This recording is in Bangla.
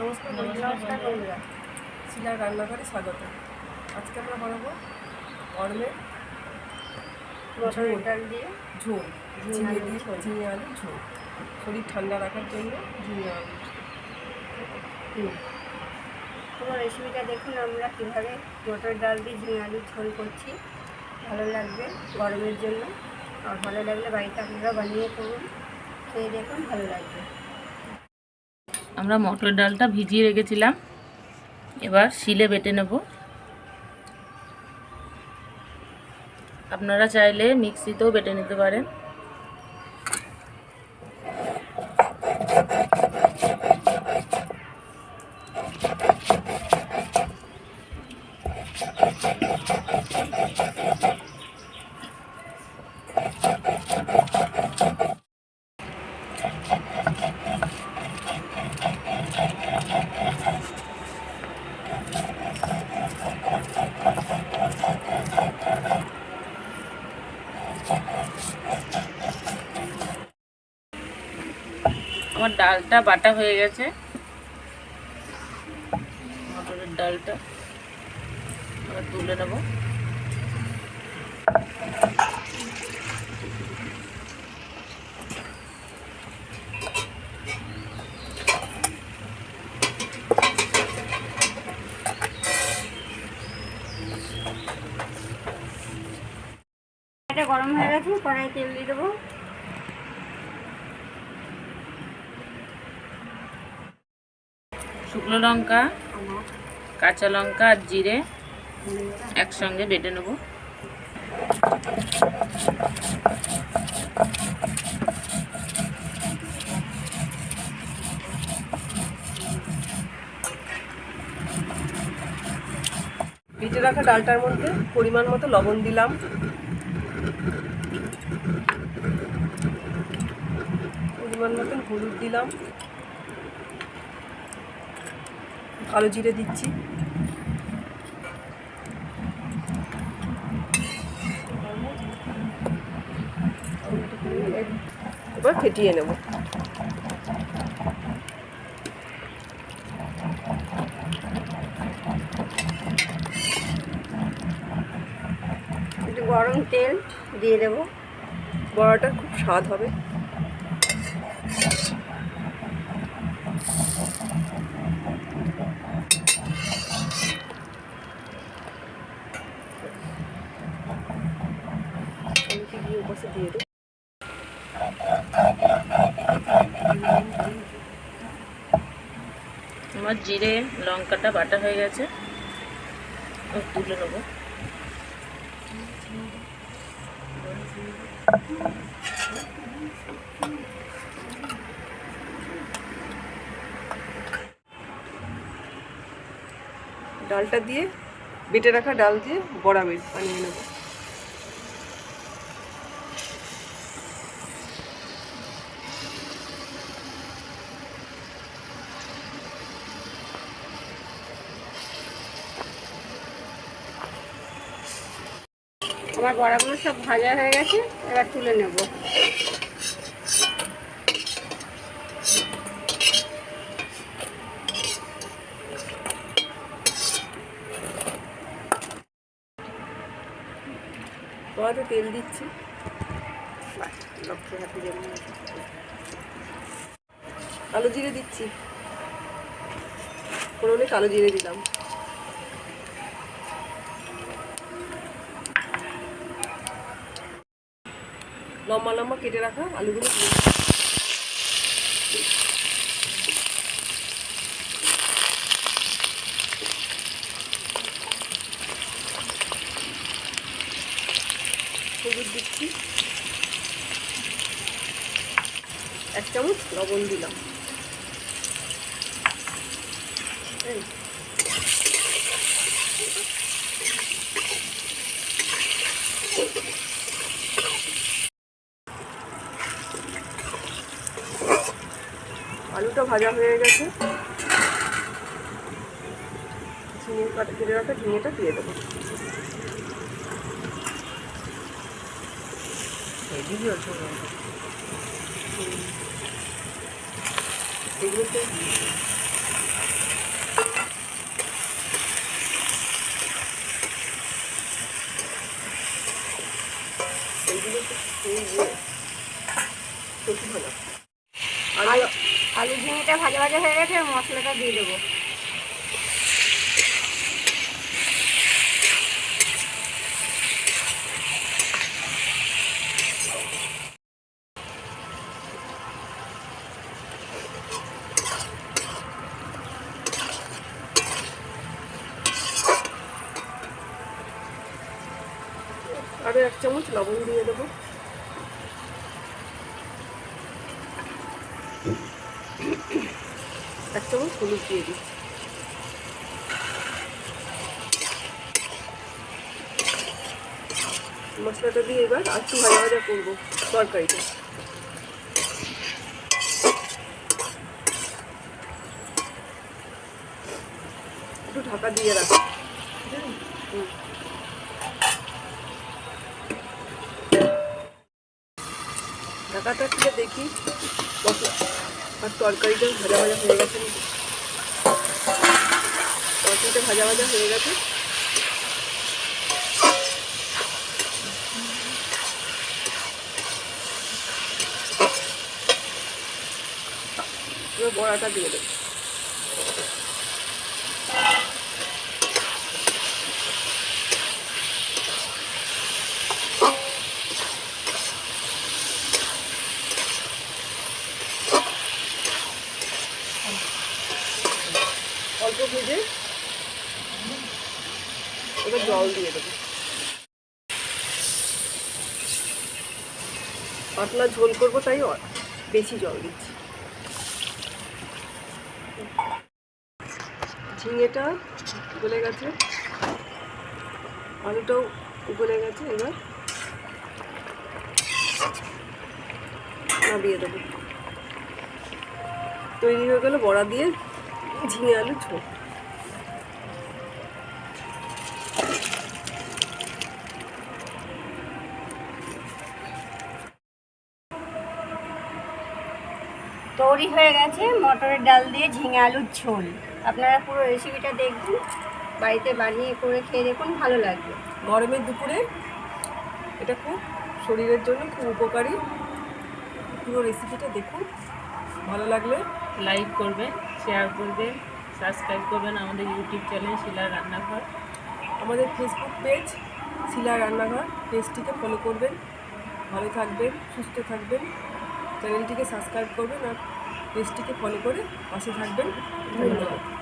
নমস্কার বন্ধুরা নমস্কার বন্ধুরা। শিলার রান্নাঘরে স্বাগত। আজকে আমরা বানাবো মটরের ডাল দিয়ে ঝোল ঝিঙে দিয়ে ঝিঙে আলু ঝোল। শরীর ঠান্ডা রাখার জন্য ঝিঙে আলু হুম। পুরো রেসিপিটা দেখুন আমরা কীভাবে মটর ডাল দিয়ে ঝিঙে আলুর ঝোল করছি। ভালো লাগবে গরমের জন্য। আর ভালো লাগলে বাড়িতে আপনারা বানিয়ে করুন। খেয়ে দেখুন ভালো লাগবে। আমরা মটর ডালটা ভিজিয়ে রেখেছিলাম। এবার শিলে বেটে নেব। আপনারা চাইলে মিক্সিতেও বেটে নিতে পারেন। ডালটা, বাটা হয়ে গেছে। মটরের ডালটা এবার তুলে নেব। এটা গরম হয়ে গেছে কড়াই তেল দিয়ে দেবো। শুকনো লঙ্কা, কাঁচা লঙ্কা আর জিরে একসঙ্গে বেটে নেব। বেটে রাখা ডালটার মধ্যে পরিমাণ মতো লবণ দিলাম। পরিমাণ মতন হলুদ দিলাম। কালো জিরে দিচ্ছি। এবার ফেটিয়ে নেব। একটু গরম তেল দিয়ে দেবো। বড়াটা খুব স্বাদ হবে আলুটি দিয়ে ওপাশে দিয়ে দেবো আমার জিরে, লঙ্কাটা, বাটা হয়ে গেছে। তুলে নেব। ডালটা দিয়ে, বেটে রাখা ডাল দিয়ে বড়া বানিয়ে নেব। আমার বড়াগুলো সব ভাজা হয়ে গেছে, এবার তুলে নেব। কড়াতে তেল দিচ্ছি। লক্ষ্মী হাতে যেমন। কালো জিরে দিচ্ছি। ফোড়নে কালো জিরে দিলাম। লম্বা লম্বা কেটে রাখা আলুগুলো দিচ্ছি। এক চামচ লবণ দিলাম। এই। ভাজা হয়ে গেছে। ঝিঙে কাটা কেটে রাখা ঝিঙেটা দিয়ে দেবো। এগুলো আছে ভাজা হয়ে গেছে মশলাটা দিয়ে দেবো। আরও এক চামচ লবণ দিয়ে দেবো। হলুদ দিয়ে দিই। মশলাটা দিয়ে এবার একটু ভাজা ভাজা করব তরকারিটা একটু ঢাকা দিয়ে রাখো। ঢাকাটা খুলে দেখি আর তরকারিটা ভাজা ভাজা হয়ে গেছে নাকি। ভাজা ভাজা হয়ে গেছে বড়াটা দিয়ে দেবো অল্প ভেজে এবার জল দিয়ে দেবো। পাতলা ঝোল করব, তাই বেশি জল দিচ্ছি। ঝিঙেটা গলে গেছে। আলুটাও গলে গেছে, এবার নামিয়ে দেবো। তৈরি হয়ে গেল বড়া দিয়ে ঝিঙে আলু ঝোল। তৈরি হয়ে গেছে, মটরের ডাল দিয়ে ঝিঙে আলুর ঝোল। আপনারা পুরো রেসিপিটা দেখবেন, বাড়িতে বানিয়ে করে খেয়ে দেখুন, ভালো লাগবে। গরমের দুপুরে এটা খুব শরীরের জন্য খুব উপকারী। পুরো রেসিপিটা দেখুন, ভালো লাগলে লাইক করবেন শেয়ার করবেন সাবস্ক্রাইব করবেন আমাদের ইউটিউব চ্যানেল শিলার রান্নাঘর। আমাদের ফেসবুক পেজ শিলা রান্নাঘর পেজটিকে ফলো করবেন। ভালো থাকবেন, সুস্থ থাকবেন। চ্যানেলটিকে সাবস্ক্রাইব করবেন আর পেজটিকে ফলো করে পাশে থাকবেন। ধন্যবাদ।